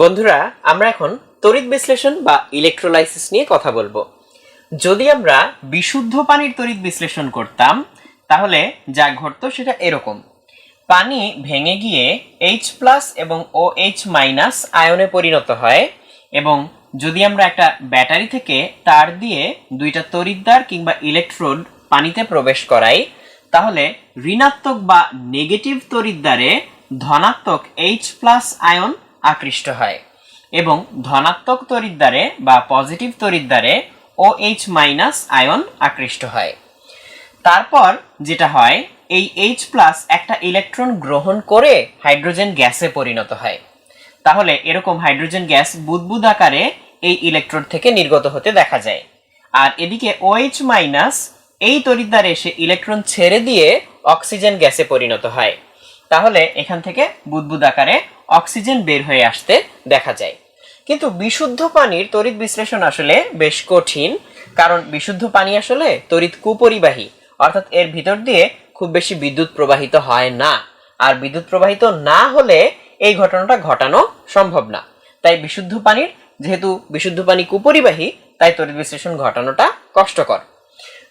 বন্ধুরা, আমরা এখন তড়িৎ বিশ্লেষণ বা ইলেকট্রোলাইসিস নিয়ে কথা বলব। যদি আমরা বিশুদ্ধ পানির তড়িৎ বিশ্লেষণ করতাম, তাহলে যা ঘটতো সেটা এরকম। পানি ভেঙে গিয়ে এইচ প্লাস এবং ও এইচ মাইনাস আয়নে পরিণত হয় এবং যদি আমরা একটা ব্যাটারি থেকে তার দিয়ে দুইটা তড়িৎদ্বার কিংবা ইলেকট্রোড পানিতে প্রবেশ করাই, তাহলে ঋণাত্মক বা নেগেটিভ তড়িৎদ্বারে ধনাত্মক এইচ প্লাস আয়ন আকৃষ্ট হয় এবং ধনাত্মক তড়িৎদ্বারে বা পজিটিভ তড়িৎদ্বারে ও এইচ মাইনাস আয়ন আকৃষ্ট হয়। তারপর যেটা হয়, এই এইচ প্লাস একটা ইলেকট্রন গ্রহণ করে হাইড্রোজেন গ্যাসে পরিণত হয়। তাহলে এরকম হাইড্রোজেন গ্যাস বুদবুদ আকারে এই ইলেকট্রোড থেকে নির্গত হতে দেখা যায়। আর এদিকে OH মাইনাস এই তড়িৎদ্বারে এসে ইলেকট্রন ছেড়ে দিয়ে অক্সিজেন গ্যাসে পরিণত হয়। তাহলে এখান থেকে বুদবুদ আকারে অক্সিজেন বের হয়ে আসতে দেখা যায়। কিন্তু বিশুদ্ধ পানির তড়িৎ বিশ্লেষণ আসলে বেশ কঠিন, কারণ বিশুদ্ধ পানি আসলে তড়িৎ কুপরিবাহী, অর্থাৎ এর ভিতর দিয়ে খুব বেশি বিদ্যুৎ প্রবাহিত হয় না। আর বিদ্যুৎ প্রবাহিত না হলে এই ঘটনাটা ঘটানো সম্ভব না। তাই বিশুদ্ধ পানির, যেহেতু বিশুদ্ধ পানি কুপরিবাহী, তাই তড়িৎ বিশ্লেষণ ঘটানোটা কষ্টকর।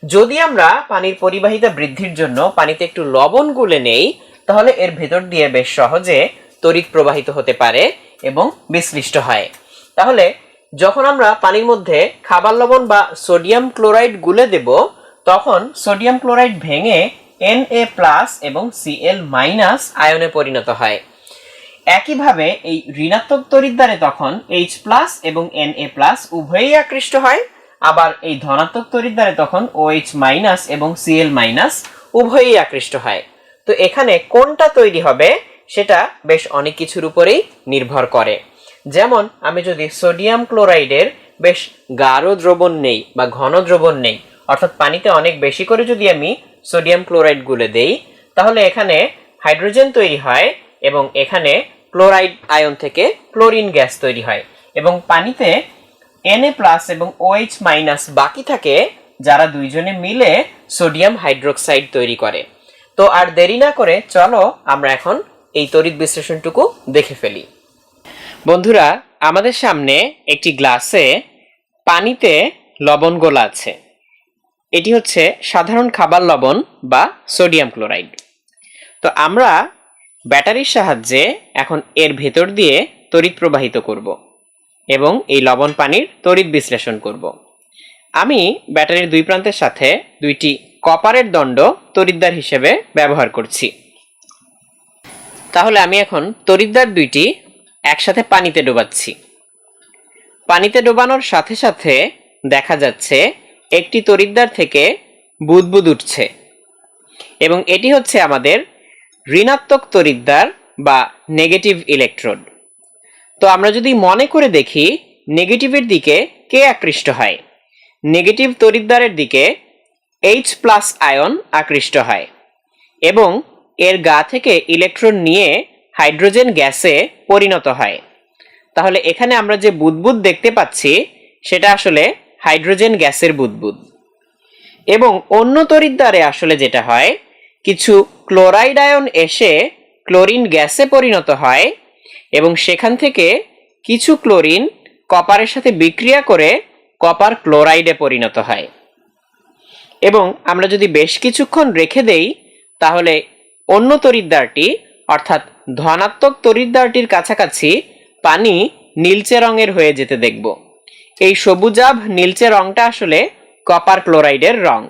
যদি আমরা পানির পরিবাহিতা বৃদ্ধির জন্য পানিতে একটু লবণ গুলে নেই, তাহলে এর ভেতর দিয়ে বেশ সহজে তড়িৎ প্রবাহিত হতে পারে এবং বিশ্লিষ্ট হয়। তাহলে, যখন আমরা পানির মধ্যে খাবার লবণ বা সোডিয়াম ক্লোরাইড গুলে দেব, তখন সোডিয়াম ক্লোরাইড ভেঙে এন এ প্লাস এবং Cl মাইনাস আয়নে পরিণত হয়। একইভাবে এই ঋণাত্মক তড়িৎদ্বারে তখন এইচ প্লাস এবং এন এ প্লাস উভয়ই আকৃষ্ট হয়, আবার এই ধনাত্মক তড়িৎদ্বারে তখন ও এইচ মাইনাস এবং Cl মাইনাস উভয়ই আকৃষ্ট হয়। তো এখানে কোনটা তৈরি হবে? সেটা বেশ অনেক কিছুর উপরেই নির্ভর করে। যেমন, আমি যদি সোডিয়াম ক্লোরাইডের বেশ গাঢ় দ্রবণ নেই বা ঘন দ্রবণ নেই, অর্থাৎ পানিতে অনেক বেশি করে যদি আমি সোডিয়াম ক্লোরাইড গুলে দেই, তাহলে এখানে হাইড্রোজেন তৈরি হয় এবং এখানে ক্লোরাইড আয়ন থেকে ক্লোরিন গ্যাস তৈরি হয় এবং পানিতে Na প্লাস এবং OH মাইনাস বাকি থাকে যারা দুইজনে মিলে সোডিয়াম হাইড্রোক্সাইড তৈরি করে। তো আর দেরি না করে চলো আমরা এখন এই তড়িৎ বিশ্লেষণটুকু দেখে ফেলি। বন্ধুরা, আমাদের সামনে একটি গ্লাসে পানিতে লবণ গোলা আছে। এটি হচ্ছে সাধারণ খাবার লবণ বা সোডিয়াম ক্লোরাইড। তো আমরা ব্যাটারির সাহায্যে এখন এর ভেতর দিয়ে তড়িৎ প্রবাহিত করব এবং এই লবণ পানির তড়িৎ বিশ্লেষণ করব। আমি ব্যাটারির দুই প্রান্তের সাথে দুইটি কপারের দণ্ড তড়িৎদ্বার হিসেবে ব্যবহার করছি। তাহলে আমি এখন তড়িৎদ্বার দুইটি একসাথে পানিতে ডোবাচ্ছি। পানিতে ডোবানোর সাথে সাথে দেখা যাচ্ছে একটি তড়িৎদ্বার থেকে বুদবুদ উঠছে এবং এটি হচ্ছে আমাদের ঋণাত্মক তড়িৎদ্বার বা নেগেটিভ ইলেকট্রোড। তো আমরা যদি মনে করে দেখি নেগেটিভের দিকে কে আকৃষ্ট হয়, নেগেটিভ তড়িৎদ্বারের দিকে এইচ প্লাস আয়ন আকৃষ্ট হয় এবং এর গা থেকে ইলেকট্রন নিয়ে হাইড্রোজেন গ্যাসে পরিণত হয়। তাহলে এখানে আমরা যে বুদবুদ দেখতে পাচ্ছি, সেটা আসলে হাইড্রোজেন গ্যাসের বুদবুদ। এবং অন্য তড়িৎদ্বারে আসলে যেটা হয়, কিছু ক্লোরাইড আয়ন এসে ক্লোরিন গ্যাসে পরিণত হয় এবং সেখান থেকে কিছু ক্লোরিন কপারের সাথে বিক্রিয়া করে কপার ক্লোরাইডে পরিণত হয়। এবং আমরা যদি বেশ কিছুক্ষণ রেখে দেই, তাহলে অন্য তরিদ্দারটি, অর্থাৎ ধনাত্মক তরিদ্দারটির কাছাকাছি পানি নীলচে রঙের হয়ে যেতে দেখব। এই সবুজাভ নীলচে রঙটা আসলে কপার ক্লোরাইডের রং।